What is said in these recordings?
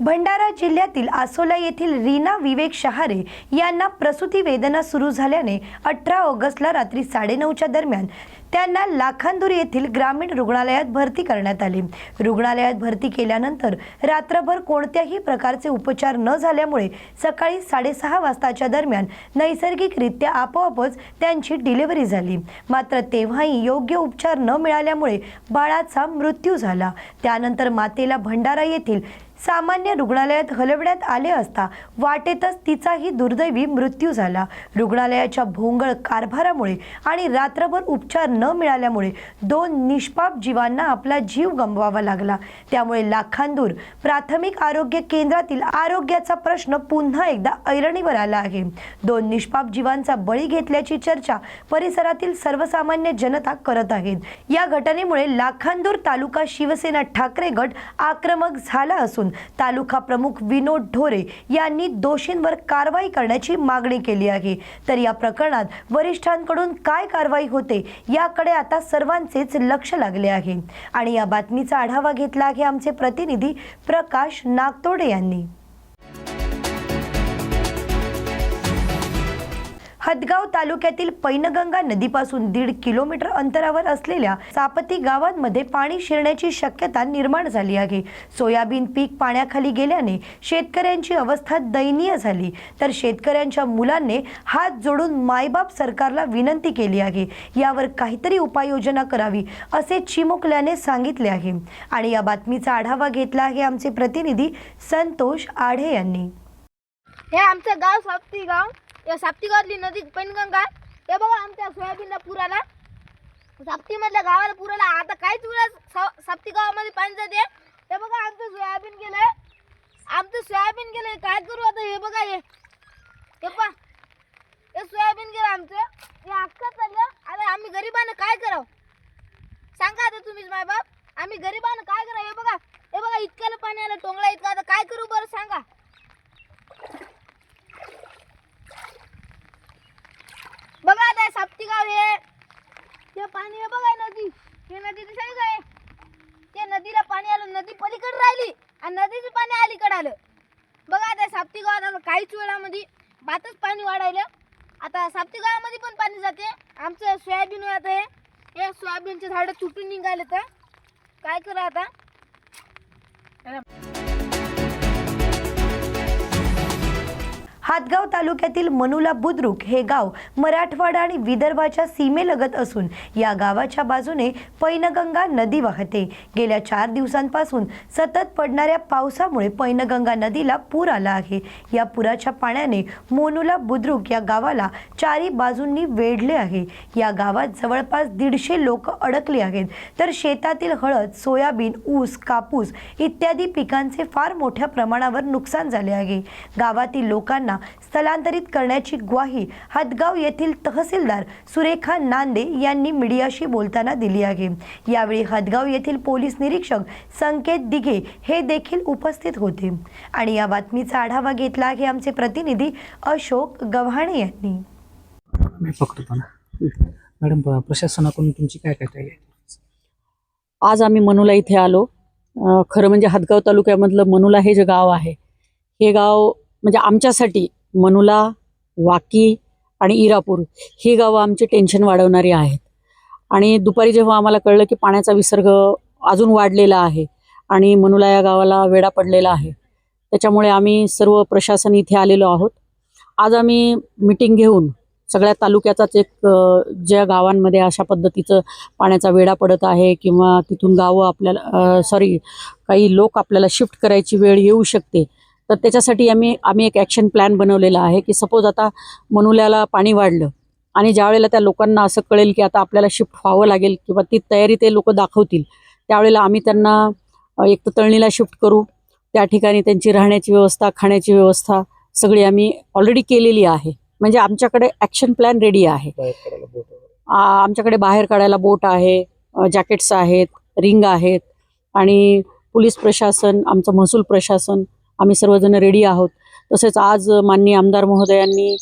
भंडारा जिल्ह्यातील आसोला येथील रीना विवेक शहारे यांना प्रसूती वेदना सुरू झाल्याने अठरा ऑगस्टला रात्री साडेनऊच्या दरम्यान त्यांना लाखांदूर येथील ग्रामीण रुग्णालयात भरती करण्यात आले. रुग्णालयात भरती केल्यानंतर रात्रभर कोणत्याही प्रकारचे उपचार न झाल्यामुळे सकाळी साडेसहा वाजताच्या दरम्यान नैसर्गिकरित्या आपोआपच त्यांची डिलिव्हरी झाली. मात्र तेव्हाही योग्य उपचार न मिळाल्यामुळे बाळाचा मृत्यू झाला. त्यानंतर मातेला भंडारा येथील सामान्य रुग्णालयात हलवण्यात आले असता वाटेतच तिचाही दुर्दैवी मृत्यू झाला. रुग्णालयाच्या भोंगळ कारभारामुळे आणि रात्रभर उपचार न मिळाल्यामुळे दोन निष्पाप जीवांना आपला जीव गमवावा लागला. त्यामुळे लाखांदूर प्राथमिक आरोग्य केंद्रातील आरोग्याचा प्रश्न पुन्हा एकदा ऐरणीवर आला आहे. दोन निष्पाप जीवांचा बळी घेतल्याची चर्चा परिसरातील सर्वसामान्य जनता करत आहेत. या घटनेमुळे लाखांदूर तालुका शिवसेना ठाकरे गट आक्रमक झाला असून तालुका प्रमुख विनोद ढोरे यांनी दोषींवर कारवाई करण्याची मागणी केली आहे. तर या प्रकरणात वरिष्ठांकडून काय कारवाई होते याकडे आता सर्वांचेच लक्ष लागले आहे. आणि या बातमीचा आढावा घेतला आहे आमचे प्रतिनिधी प्रकाश नागतोडे यांनी. हदगाव तालुक्यातील पैनगंगा नदीपासून दीड किलोमीटर अंतरावर असलेल्या सापती गावांमध्ये पाणी शिरण्याची शक्यता निर्माण झाली आहे. सोयाबीन पीक पाण्याखाली गेल्याने शेतकऱ्यांची अवस्था दयनीय झाली. तर शेतकऱ्यांच्या मुलांनी हात जोडून मायबाप सरकारला विनंती केली आहे. यावर काहीतरी उपाययोजना करावी असे चिमुकल्याने सांगितले आहे. आणि या बातमीचा आढावा घेतला आहे आमचे प्रतिनिधी संतोष आढे यांनी. हे आमचं गाव सापती गाव. या साप्ती गावातली नदी पैनगंगा हे बघा आमच्या सोयाबीनला पुराला. आला साप्तीमधल्या गावाला पुराला. आता काहीच वेळा साप्ती गावामध्ये पाणी जाते. हे बघा आमचं सोयाबीन गेलंय. आमचं सोयाबीन गेलंय. काय करू आता हे बघा हे. हे पा हे सोयाबीन गेलं आमचं. हे अख्खं चाललं. आता आम्ही गरिबानं काय करावं? सांगा आता तुम्हीच माय बाप आम्ही गरिबानं काय करावं? हे बघा. हे बघा इतक्याला पाणी आलं टोंगळा इतका आता काय करू बरं सांगा? बघा आता साप्ती गाव हे. ते पाणी हे बघा नदी. हे नदी दिसायला काय? ते नदीला पाणी आलं नदी पलीकडे राहिली आणि नदीचं पाणी अलीकडे आलं. बघा आता साप्ती गावात आता काहीच वेळामध्ये भातच पाणी वाढायलं. आता साप्ती गावामध्ये पण पाणी जाते. आमचं सोयाबीन आता हे. हे सोयाबीनचे झाडं तुटून निघाले तर काय करा आता? हातगाव तालुक्यातील मनुला बुद्रुक हे गाव मराठवाडा आणि विदर्भाच्या सीमेलगत असून या गावाच्या बाजूने पैनगंगा नदी वाहते. गेल्या चार दिवसांपासून सतत पडणाऱ्या पावसामुळे पैनगंगा नदीला पूर आला आहे. या पुराच्या पाण्याने मोनुला बुद्रुक या गावाला चारी बाजूंनी वेढले आहे. या गावात जवळपास दीडशे लोक अडकले आहेत. तर शेतातील हळद सोयाबीन ऊस कापूस इत्यादी पिकांचे फार मोठ्या प्रमाणावर नुकसान झाले आहे. गावातील लोकांना स्थलांतरित करण्याची ग्वाही हदगाव येथील तहसीलदार सुरेखा नांदे यांनी मीडियाशी बोलताना दिली आहे. यावेळी हदगाव येथील पोलीस निरीक्षक संकेत दिघे हे देखील उपस्थित होते. आणि या बातमीचा आढावा घेतला आहे आमचे प्रतिनिधी अशोक गव्हाणे यांनी. मी बघतो पण मॅडम प्रशासनाकडून तुमची काय काय तयारी आहे? आज आम्ही मनुला इथे आलो. खरं म्हणजे हातगाव तालुक्यामधलं मनुला हे जे गाव आहे हे गाव म्हणजे आमच्यासाठी मनुला वाकी आणि इरापूर ही गावं आमची टेन्शन वाढवणारी आहेत. आणि दुपारी जेव्हा आम्हाला कळलं की पाण्याचा विसर्ग अजून वाढलेला आहे आणि मनुला या गावाला वेढा पडलेला आहे त्याच्यामुळे आम्ही सर्व प्रशासन इथे आलेलो आहोत. आज आम्ही मिटिंग घेऊन सगळ्या तालुक्याचाच एक ज्या गावांमध्ये अशा पद्धतीचं पाण्याचा वेढा पडत आहे किंवा तिथून गावं आपल्याला सॉरी काही लोक आपल्याला शिफ्ट करायची वेळ येऊ शकते तर त्याच्यासाठी आम्ही आम्ही एक ॲक्शन प्लॅन बनवलेला आहे की सपोज आता मनुल्याला पाणी वाढलं आणि ज्या वेळेला त्या लोकांना असं कळेल की आता आपल्याला शिफ्ट व्हावं लागेल किंवा ती तयारी ते लोक दाखवतील त्यावेळेला आम्ही त्यांना एक तर तळणीला शिफ्ट करू त्या ठिकाणी त्यांची राहण्याची व्यवस्था खाण्याची व्यवस्था सगळी आम्ही ऑलरेडी केलेली आहे. म्हणजे आमच्याकडे ॲक्शन प्लॅन रेडी आहे. आमच्याकडे बाहेर काढायला बोट आहे जॅकेट्स आहेत रिंग आहेत आणि पोलीस प्रशासन आमचं महसूल प्रशासन आम्ही सर्वजण रेडी आहोत. तसेच आज माननीय आमदार महोदयांनी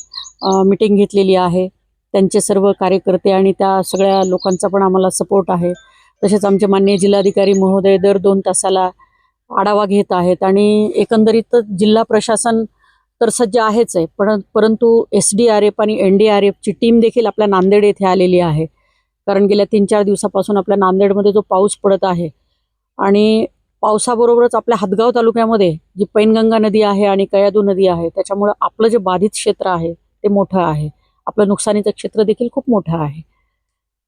मिटिंग घेतलेली आहे. त्यांचे सर्व कार्यकर्ते आणि त्या सगळ्या लोकांचा पण आम्हाला सपोर्ट आहे. तसेच आमचे माननीय जिल्हाधिकारी महोदय दर दोन तासाला आढावा घेत आहेत आणि एकंदरीत जिल्हा प्रशासन तर सज्ज आहेच आहे. पण परंतु एस डी आर एफ आणि एन डी आर एफची टीम देखील आपल्या नांदेड येथे आलेली आहे. कारण गेल्या तीन चार दिवसापासून आपल्या नांदेडमध्ये जो पाऊस पडत आहे आणि पावसाबरोबरच आपल्या हदगाव तालुक्यामध्ये जी पैनगंगा नदी आहे आणि कयादू नदी आहे त्याच्यामुळं आपलं जे बाधित क्षेत्र आहे ते मोठं आहे. आपलं नुकसानीचं क्षेत्र देखील खूप मोठं आहे.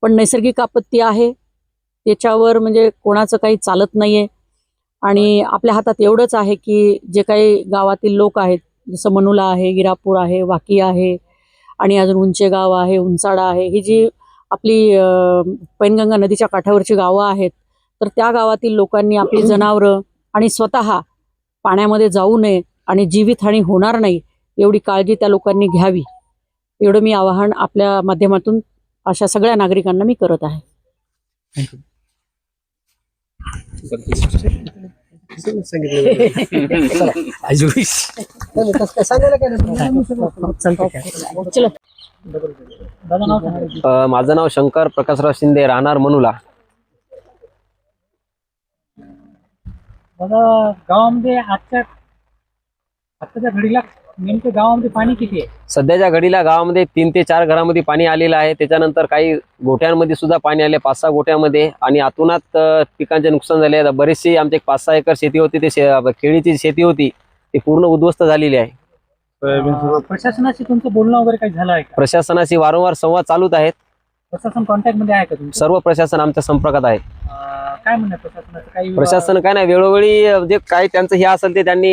पण नैसर्गिक आपत्ती आहे त्याच्यावर म्हणजे कोणाचं काही चालत नाही आहे आणि आपल्या हातात एवढंच आहे की जे काही गावातील लोक आहेत जसं मनुला आहे गिरापूर आहे वाकी आहे आणि अजून उंचे गाव आहे उंचाडा आहे ही जी आपली पैनगंगा नदीच्या काठावरची गावं आहेत तर त्या गावातील लोकांनी आपली जनावरं आणि स्वतः पाण्यामध्ये जाऊ नये आणि जीवितहानी होणार नाही एवढी काळजी त्या लोकांनी घ्यावी. एवढं मी आवाहन आपल्या माध्यमातून अशा सगळ्या नागरिकांना मी करत आहे. माझं नाव शंकर प्रकाशराव शिंदे राहणार मनुला. दादा गावामध्ये आजच्या आत्ताच्या घडीला नेमकं गावामध्ये पाणी किती आहे? सध्याच्या घडीला गावामध्ये तीन ते चार घरामध्ये पाणी आलेलं आहे. त्याच्यानंतर काही गोठ्यांमध्ये सुद्धा पाणी आले पाच सहा गोठ्यामध्ये. आणि आतूनात अ, पिकांचे नुकसान झाले आहे. बरेचशी आमची एक पाच सहा एकर शेती होती. ते शे- केळीची शेती होती. ती पूर्ण उद्ध्वस्त झालेली आहे. अं, प्रशासनाशी तुमचं बोलणं वगैरे काही झालं आहे का? प्रशासनाशी वारंवार संवाद चालूच आहेत. प्रशासन कॉन्टॅक्टमध्ये आहे का तुमचं? सर्व प्रशासन आमच्या संपर्कात आहे. अं, काय म्हणणं आहे प्रशासनाचं? काही प्रशासन काय नाही वेळोवेळी जे काही त्यांचं हे असेल ते त्यांनी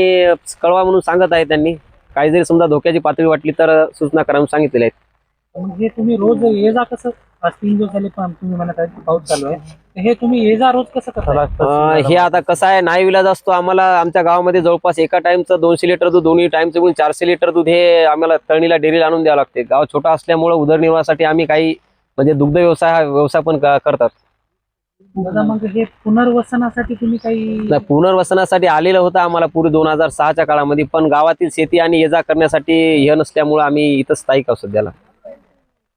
कळवा म्हणून सांगत आहे त्यांनी. काही जरी समजा धोक्याची पातळी वाटली तर सूचना करा म्हणून सांगितलेल्या आहेत. हे तुम्ही रोज ये जा कसं? आज तीन दिवस झाले पण तुम्ही म्हणत आहे की पाऊस चालू आहे. तर हे तुम्ही ये जा रोज कसं करता अं, हे आता कसं आहे नाही विलाज असतो आम्हाला आमच्या गावामध्ये जवळपास एका टाइमचं दोनशे लिटर दूध दोन्ही टाइमचं मिळून चारशे लिटर दूध हे आम्हाला तळणीला डेअरीला आणून द्यावं लागते. गाव छोटा असल्यामुळे उदरनिर्वाहासाठी आम्ही काही म्हणजे दुग्ध व्यवसाय हा व्यवसाय पण क- करतात. दादा मग हे पुनर्वसनासाठी तुम्ही काही नाही, पुनर्वसनासाठी आलेलं होतं आम्हाला पूर्वी दोन हजार सहाच्या काळामध्ये पण गावातील शेती आणि ये जा करण्यासाठी हे नसल्यामुळे आम्ही इथं स्थायिक आहोत सध्याला.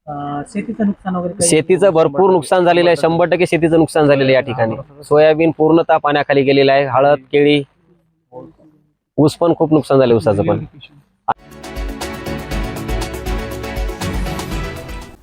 अं, शेतीचं नुकसान वगैरे काही- शेतीचं भरपूर नुकसान झालेलं आहे शंभर टक्के शेतीचं नुकसान झालेलं आहे या ठिकाणी. सोयाबीन पूर्णतः पाण्याखाली गेलेलं आहे हळद केळी ऊस पण खूप नुकसान झाले ऊसाचं पण.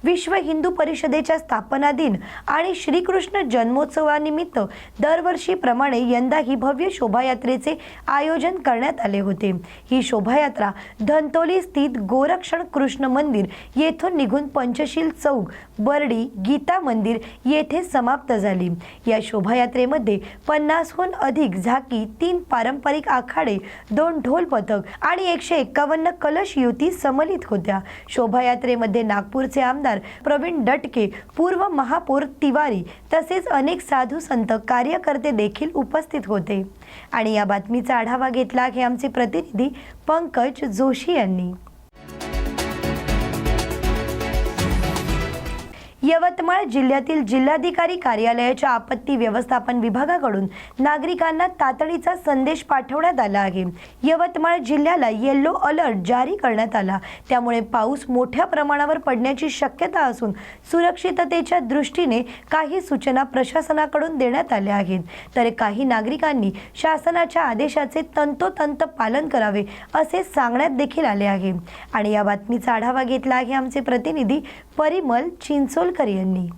विश्व हिंदू परिषदेच्या स्थापना दिन आणि श्रीकृष्ण जन्मोत्सवानिमित्त दरवर्षीप्रमाणे यंदा ही भव्य शोभायात्रेचे आयोजन करण्यात आले होते. ही शोभायात्रा धंतोली स्थित गोरक्षण कृष्ण मंदिर येथून निघून पंचशील चौक बर्डी गीता मंदिर येथे समाप्त झाली. या शोभायात्रेमध्ये पन्नासहून अधिक झाकी तीन पारंपरिक आखाडे दोन ढोल पथक आणि एकशे एक्कावन्न कलश युती समलित होत्या. शोभायात्रेमध्ये नागपूरचे आमदार प्रवीण डटके पूर्व महापौर तिवारी तसेच अनेक साधू संत कार्यकर्ते देखील उपस्थित होते. आणि या बातमीचा आढावा घेतला हे आमचे प्रतिनिधी पंकज जोशी यांनी. यवतमाळ जिल्ह्यातील जिल्हाधिकारी कार्यालयाच्या आपत्ती व्यवस्थापन विभागाकडून नागरिकांना तातडीचा संदेश पाठवण्यात आला आहे. यवतमाळ जिल्ह्याला येल्लो अलर्ट जारी करण्यात आला. त्यामुळे पाऊस मोठ्या प्रमाणावर पडण्याची शक्यता असून सुरक्षिततेच्या दृष्टीने काही सूचना प्रशासनाकडून देण्यात आल्या आहेत. तर काही नागरिकांनी शासनाच्या आदेशाचे तंतोतंत पालन करावे असे सांगण्यात देखील आले आहे. आणि या बातमीचा आढावा घेतला आहे आमचे प्रतिनिधी परिमल चिंचोलकर. यांनी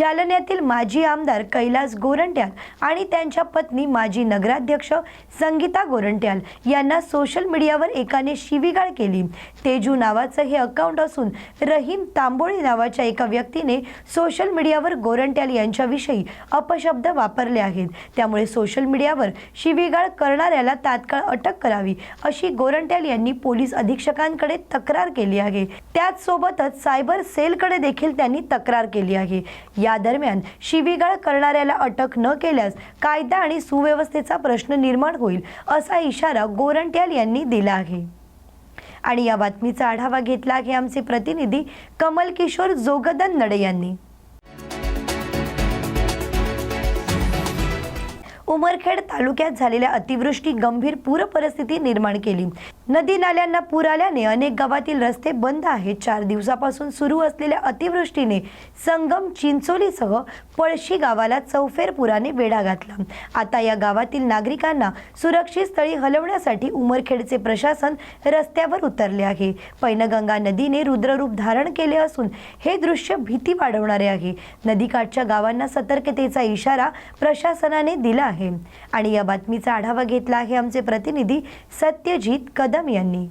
जालन्यातील माजी आमदार कैलास गोरंट्याल आणि त्यांच्या पत्नी माजी नगराध्यक्ष संगीता गोरंट्याल यांना सोशल मीडियावर एकाने शिवीगाळ केली. तेजू नावाचं हे अकाउंट असून रहीम तांबोळी नावाच्या एका व्यक्तीने सोशल मीडियावर गोरंट्याल यांच्याविषयी अपशब्द वापरले आहेत. त्यामुळे सोशल मीडियावर शिवीगाळ करणाऱ्याला तात्काळ अटक करावी अशी गोरंट्याल यांनी पोलीस अधीक्षकांकडे तक्रार केली आहे. त्याचसोबतच सायबर सेलकडे देखील त्यांनी तक्रार केली आहे. या दरम्यान शिवीगाळ करणाऱ्याला अटक न केल्यास कायदा आणि सुव्यवस्थेचा प्रश्न निर्माण होईल असा इशारा गोरंट्याल यांनी दिला आहे. आणि या बातमीचा आढावा घेतला आहे आमचे प्रतिनिधी कमल किशोर जोगदन नडे यांनी. उमरखेड तालुक्यात झालेल्या अतिवृष्टी गंभीर पूर परिस्थिती निर्माण केली. नदी नाल्यांना पूर आल्याने अनेक गावातील रस्ते बंद आहेत. चार दिवसापासून सुरू असलेल्या अतिवृष्टीने संगम चिंचोलीसह पळशी गावाला चौफेर पुराने वेढा घातला. आता या गावातील नागरिकांना सुरक्षित स्थळी हलवण्यासाठी उमरखेडचे प्रशासन रस्त्यावर उतरले आहे. पैनगंगा नदीने रुद्ररूप धारण केले असून हे दृश्य भीती वाढवणारे आहे. नदीकाठच्या गावांना सतर्कतेचा इशारा प्रशासनाने दिला आहे. आणि या बातमीचा आढावा घेतला आहे आमचे प्रतिनिधी सत्यजित कदम यांनी.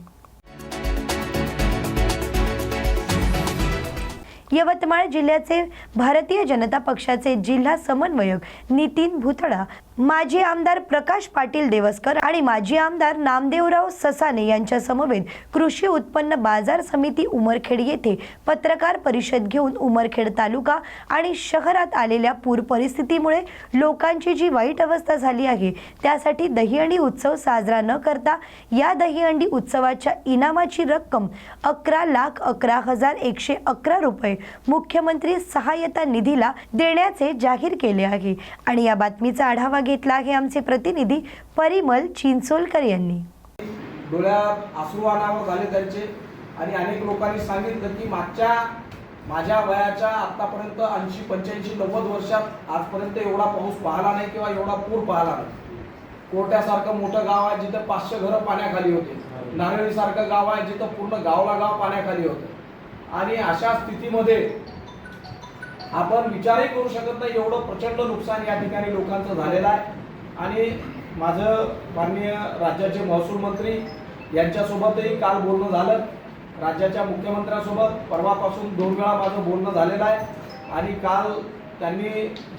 यवतमाळ जिल्ह्याचे भारतीय जनता पक्षाचे जिल्हा समन्वयक नितीन भुतडा माजी आमदार प्रकाश पाटील देवस्कर आणि माजी आमदार नामदेवराव ससाने यांच्या समवेत कृषी उत्पन्न बाजार समिती उमरखेड येथे पत्रकार परिषद घेऊन उमरखेड तालुका आणि शहरात आलेल्या पूर परिस्थितीमुळे लोकांची जी वाईट अवस्था झाली आहे त्यासाठी दहीहंडी उत्सव साजरा न करता या दहीहंडी उत्सवाच्या इनामाची रक्कम अकरा लाख अकरा हजार एकशे अकरा रुपये मुख्यमंत्री सहाय्यता निधीला देण्याचे जाहीर केले आहे. आणि या बातमीचा आढावा घेतला आहे आमचे प्रतिनिधी परिमल चिंचोलकर यांनी. डोळ्यात अश्रू अनावर झाले त्यांचे आणि अनेक लोकांनी सांगितलं की मागच्या माझ्या वयाच्या आतापर्यंत ऐंशी पंच्याऐंशी नव्वद वर्षात आजपर्यंत एवढा पाऊस पाहिला नाही किंवा एवढा पूर पाहिला नाही. कोट्यासारखं मोठं गाव आहे जिथं पाचशे घरं पाण्याखाली होते. नारळीसारखं गाव आहे जिथं पूर्ण गावला गाव पाण्याखाली होतं. आणि अशा स्थितीमध्ये आपण विचारही करू शकत नाही एवढं प्रचंड नुकसान या ठिकाणी लोकांचं झालेलं आहे. आणि माझं माननीय राज्याचे महसूल मंत्री यांच्यासोबतही काल बोलणं झालं. राज्याच्या मुख्यमंत्र्यांसोबत परवापासून दोन वेळा माझं बोलणं झालेलं आहे. आणि काल त्यांनी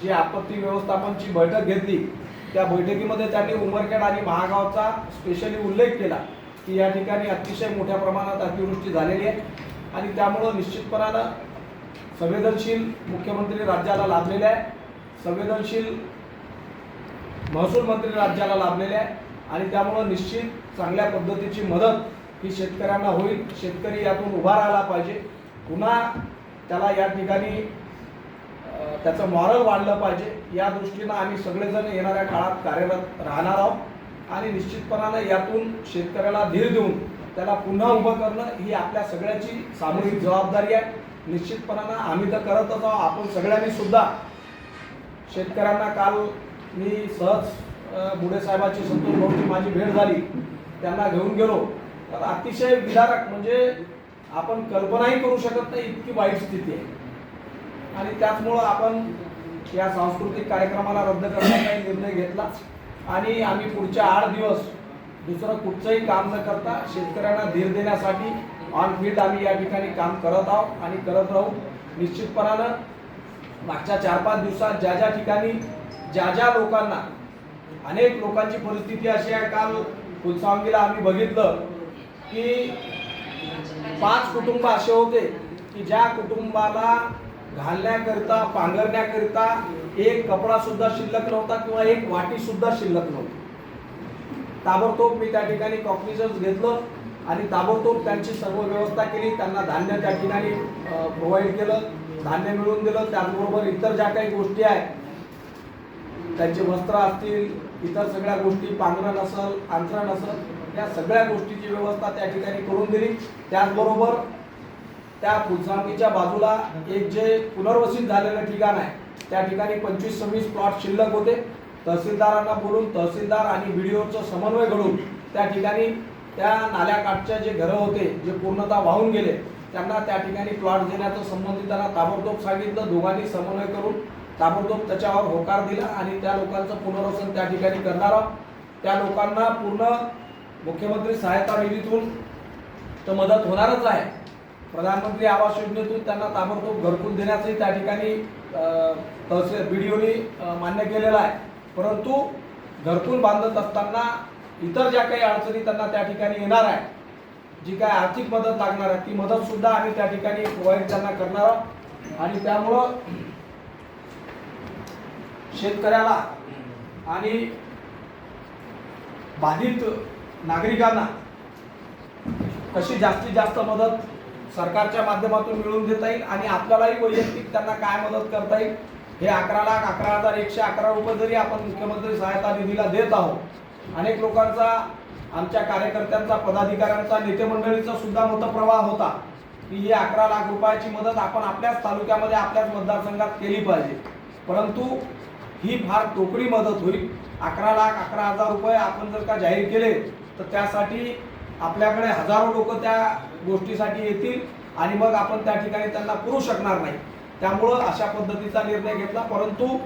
जी आपत्ती व्यवस्थापनची बैठक घेतली त्या बैठकीमध्ये त्यांनी उमरखेड आणि महागावचा स्पेशली उल्लेख केला की या ठिकाणी अतिशय मोठ्या प्रमाणात अतिवृष्टी झालेली आहे. आणि त्यामुळं निश्चितपणानं संवेदनशील मुख्यमंत्री राज्याला लाभलेले आहे. संवेदनशील महसूल मंत्री राज्याला लाभलेले आहे. आणि त्यामुळं निश्चित चांगल्या पद्धतीची मदत ही शेतकऱ्यांना होईल. शेतकरी यातून उभा राहायला पाहिजे. पुन्हा त्याला या ठिकाणी त्याचं मॉरल वाढलं पाहिजे. या दृष्टीनं आम्ही सगळेजण येणाऱ्या काळात कार्यरत राहणार आहोत. आणि निश्चितपणानं यातून शेतकऱ्याला धीर देऊन त्याला पुन्हा उभं करणं ही आपल्या सगळ्याची सामूहिक जबाबदारी आहे. निश्चितपणानं आम्ही तर करतच आहोत आपण सगळ्यांनी सुद्धा शेतकऱ्यांना काल मी सहज अ, साहेबाची संतोष भाऊची माझी भेट झाली. त्यांना घेऊन गेलो. तर अतिशय विदारक म्हणजे आपण कल्पनाही करू शकत नाही इतकी वाईट स्थिती आहे. आणि त्याचमुळं आपण या सांस्कृतिक कार्यक्रमाला रद्द करण्याचा निर्णय घेतला. आणि आम्ही पुढच्या आठ दिवस दुसरं कुठचंही काम न करता शेतकऱ्यांना धीर देण्यासाठी ऑन फील्ड आम्ही या ठिकाणी काम करत आहोत आणि करत राहू. निश्चितपणानं मागच्या चार पाच दिवसात ज्या ज्या ठिकाणी ज्या ज्या लोकांना अनेक लोकांची परिस्थिती अशी आहे काल फुलसावंगीला आम्ही बघितलं की पाच कुटुंब असे होते की ज्या कुटुंबाला घालण्याकरिता पांघरण्याकरिता एक कपडा सुद्धा शिल्लक नव्हता किंवा एक वाटी सुद्धा शिल्लक नव्हती. ताबडतोब मी त्या ठिकाणी कॉग्निझन्स घेतलं. आणि ताबडतोब त्यांची सर्व व्यवस्था केली. त्यांना धान्य त्या ठिकाणी प्रोव्हाइड केलं. धान्य मिळवून दिलं. त्याचबरोबर इतर ज्या काही गोष्टी आहेत त्यांचे वस्त्र असतील इतर सगळ्या गोष्टी पांघरण नसल अंथरण नसल या सगळ्या गोष्टीची व्यवस्था त्या ठिकाणी करून दिली. त्याचबरोबर त्या फुलसांगीच्या बाजूला एक जे पुनर्वसित झालेलं ठिकाण आहे त्या ठिकाणी पंचवीस सव्वीस प्लॉट शिल्लक होते. तहसीलदारांना बोलून तहसीलदार आणि व्हिडिओचं समन्वय घडून त्या ठिकाणी त्या नाल्याकाठच्या जे घरं होते जे पूर्णतः वाहून गेले त्यांना त्या ठिकाणी प्लॉट देण्याचं संबंधितांना ताबडतोब सांगितलं. दोघांनी समन्वय करून ताबडतोब त्याच्यावर होकार दिला आणि त्या लोकांचं पुनर्वसन त्या ठिकाणी करणार आहोत. त्या लोकांना पूर्ण मुख्यमंत्री सहायता निधीतून तर मदत होणारच आहे. प्रधानमंत्री आवास योजनेतून त्यांना ताबडतोब घरकुल देण्याचंही त्या ठिकाणी तहसील बी डी ओनी मान्य केलेलं आहे. परंतु घरकुल बांधत असताना इतर ज्या काही अडचणी त्यांना त्या ठिकाणी येणार आहे जी काय आर्थिक मदत लागणार आहे ती मदत सुद्धा आम्ही त्या ठिकाणी प्रोव्हाइड त्यांना करणार आहोत. आणि त्यामुळं शेतकऱ्याला आणि बाधित नागरिकांना कशी जास्तीत जास्त मदत सरकारच्या माध्यमातून मिळवून देता येईल आणि आपल्यालाही वैयक्तिक त्यांना काय मदत करता येईल हे अकरा लाख अकरा हजार एकशे अकरा रुपये जरी आपण मुख्यमंत्री सहायता निधीला देत आहोत अनेक लोकांचा आमच्या कार्यकर्त्यांचा पदाधिकाऱ्यांचा नेते मंडळीचा सुद्धा मतप्रवाह होता. की ही अकरा लाख रुपयाची मदत आपण आपल्याच तालुक्यामध्ये आपल्याच मतदारसंघात केली पाहिजे. परंतु ही फार तोकडी मदत होईल. अकरा लाख अकरा हजार रुपये आपण जर का जाहीर केले तर त्यासाठी आपल्याकडे हजारो लोक त्या गोष्टीसाठी येतील आणि मग आपण त्या ठिकाणी त्यांना पुरू शकणार नाही. त्यामुळं अशा पद्धतीचा निर्णय घेतला. परंतु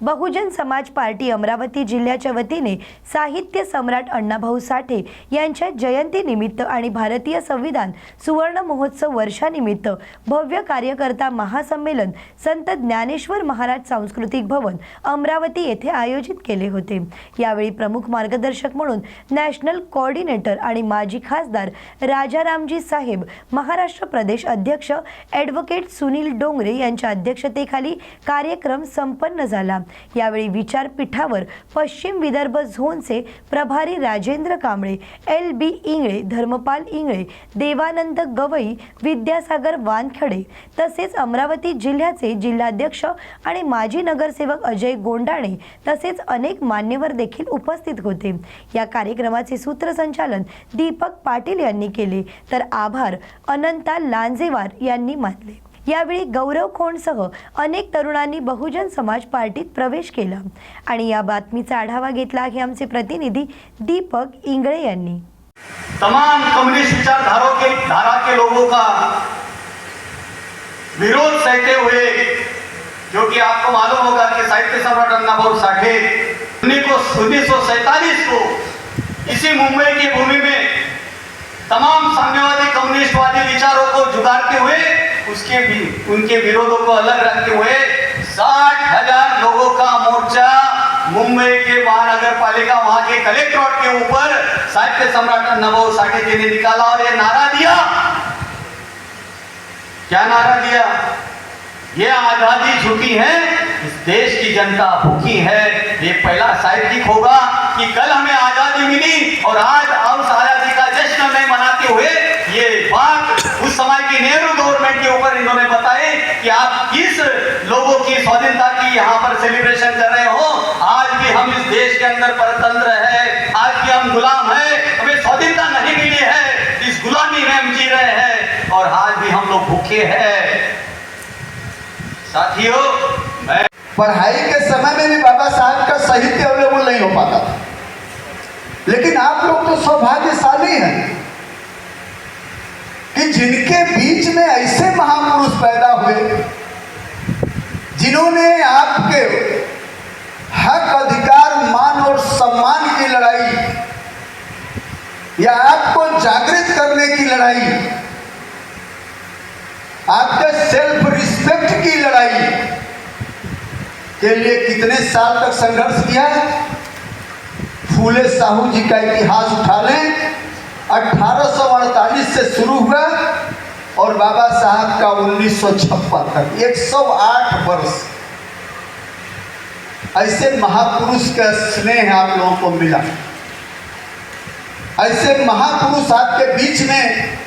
बहुजन समाज पार्टी अमरावती जिल्ह्याच्या वतीने साहित्य सम्राट अण्णाभाऊ साठे यांच्या जयंतीनिमित्त आणि भारतीय संविधान सुवर्ण महोत्सव वर्षानिमित्त भव्य कार्यकर्ता महासंमेलन संत ज्ञानेश्वर महाराज सांस्कृतिक भवन अमरावती येथे आयोजित केले होते. यावेळी प्रमुख मार्गदर्शक म्हणून नॅशनल कोऑर्डिनेटर आणि माजी खासदार राजारामजी साहेब महाराष्ट्र प्रदेश अध्यक्ष ॲडव्होकेट सुनील डोंगरे यांच्या अध्यक्षतेखाली कार्यक्रम संपन्न झाला. यावेळी विचारपीठावर पश्चिम विदर्भ झोनचे प्रभारी राजेंद्र कांबळे एल बी इंगळे धर्मपाल इंगळे देवानंद गवई विद्यासागर वानखडे तसेच अमरावती जिल्ह्याचे जिल्हाध्यक्ष आणि माजी नगरसेवक अजय गोंडाणे तसेच अनेक मान्यवर देखील उपस्थित होते. या कार्यक्रमाचे सूत्रसंचालन दीपक पाटील यांनी केले. तर आभार अनंता लांजेवार यांनी मानले. यावेळी गौरव खोंडसह अनेक तरुणांनी बहुजन समाज पार्टीत प्रवेश केला. आणि या बातमीचा आढावा घेतला हे आमचे प्रतिनिधी दीपक इंगळे यांनी. तमाम कम्युनिस्ट विचारधारों के धारा के लोगों का विरोध सहते हुए क्योंकि आपको मालूम होगा कि साहित्य सम्राट अन्नाभाऊ साठे उन्नीस सौ सैतालीस को इसी मुंबई की भूमि में तमाम साम्यवादी कम्युनिस्टवादी विचारों को जुगाड़ते हुए उसके भी, उनके विरोधों को अलग रखते हुए साठ हज़ार लोगों का मोर्चा मुंबई के महानगर पालिका वहाँ के कलेक्ट्रेट के ऊपर साहित्य सम्राट अन्नाभाऊ साठे जी ने निकाला और ये नारा दिया। क्या नारा दिया? ये आज़ादी झुकी है, इस देश की जनता भूखी है। ये पहला साहित्यिक होगा कि कल हमें आज़ादी मिली और आज उस आज़ादी का जश्न में मनाते हुए ये बात ऊपर इन्होंने बताए कि आप किस लोगों की स्वाधीनता की यहाँ पर सेलिब्रेशन कर रहे हो? आज भी हम इस देश के अंदर परतंत्र है। आज भी हम गुलाम है। हमें स्वाधीनता नहीं मिली है। इस गुलामी में हम जी रहे हैं। और आज भी हम लोग भूखे हैं। साथियों, मैं पढ़ाई के समय में भी बाबा साहब का साहित्य अवेलेबल नहीं हो पाता लेकिन आप लोग तो सौभाग्यशाली हैं कि जिनके बीच में ऐसे महापुरुष पैदा हुए, जिन्होंने आपके हक, अधिकार, मान और सम्मान की लड़ाई या आपको जागृत करने की लड़ाई, आपके सेल्फ रिस्पेक्ट की लड़ाई के लिए कितने साल तक संघर्ष किया फूले साहू जी का इतिहास उठा लें। 1848 से शुरू हुआ। और बाबा साहब का 1956 तक। 108 वर्ष। ऐसे महापुरुष का स्नेह आप लोगों को मिला। ऐसे महापुरुष आपके बीच में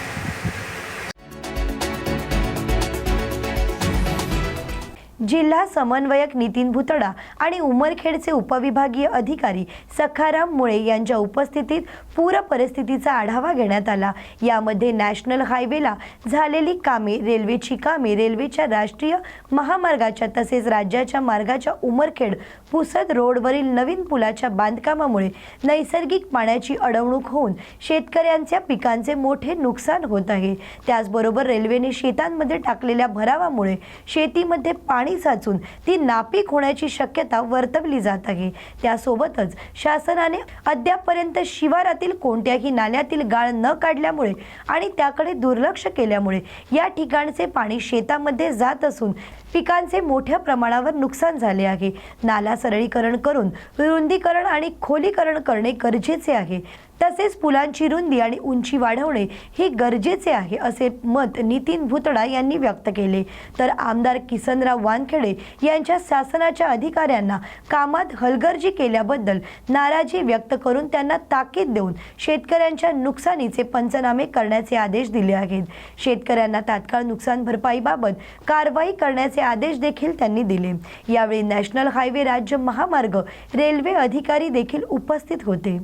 जिल्हा समन्वयक नितीन भुतडा आणि उमरखेडचे उपविभागीय अधिकारी सखाराम मुळे यांच्या उपस्थितीत पूर परिस्थितीचा आढावा घेण्यात आला. यामध्ये नॅशनल हायवेला झालेली कामे रेल्वेची कामे रेल्वेच्या राष्ट्रीय महामार्गाच्या तसेच राज्याच्या मार्गाच्या उमरखेड पुसद रोडवरील नवीन पुलाच्या बांधकामामुळे नैसर्गिक पाण्याची अडवणूक होऊन शेतकऱ्यांच्या पिकांचे मोठे नुकसान होत आहे. त्याचबरोबर रेल्वेने शेतांमध्ये टाकलेल्या भरावामुळे शेतीमध्ये पाणी साचून ती नापीक होण्याची शक्यता वर्तवली जात आहे. त्यासोबतच शासनाने अद्यापपर्यंत शिवारातील कोणत्याही नाल्यातील गाळ न काढल्यामुळे आणि त्याकडे दुर्लक्ष केल्यामुळे या ठिकाणचे पाणी शेतामध्ये जात असून पिकांचे मोठ्या प्रमाणावर नुकसान झाले आहे. नाला सरळीकरण करून रुंदीकरण आणि खोलीकरण करणे गरजेचे आहे. तसेच फुलांची रुंदी आणि उंची वाढवणे हे गरजेचे आहे असे मत नितीन भुतडा यांनी व्यक्त केले. तर आमदार किसनराव वानखेडे यांच्या शासनाच्या अधिकाऱ्यांना कामात हलगर्जी केल्याबद्दल नाराजी व्यक्त करून त्यांना ताकीद देऊन शेतकऱ्यांच्या नुकसानीचे पंचनामे करण्याचे आदेश दिले आहेत. शेतकऱ्यांना तात्काळ नुकसान भरपाईबाबत कारवाई करण्याचे आदेश देखील त्यांनी दिले. यावेळी नॅशनल हायवे राज्य महामार्ग रेल्वे अधिकारी देखील उपस्थित होते.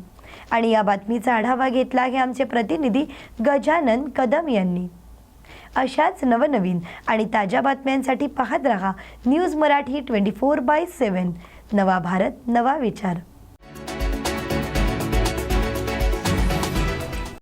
आणि या बातमीचा आढावा घेतला आहे आमचे प्रतिनिधी गजानन कदम यांनी. अशाच नवनवीन आणि ताज्या बातम्यांसाठी पाहत रहा news Marathi twenty four by seven नवा भारत नवा विचार.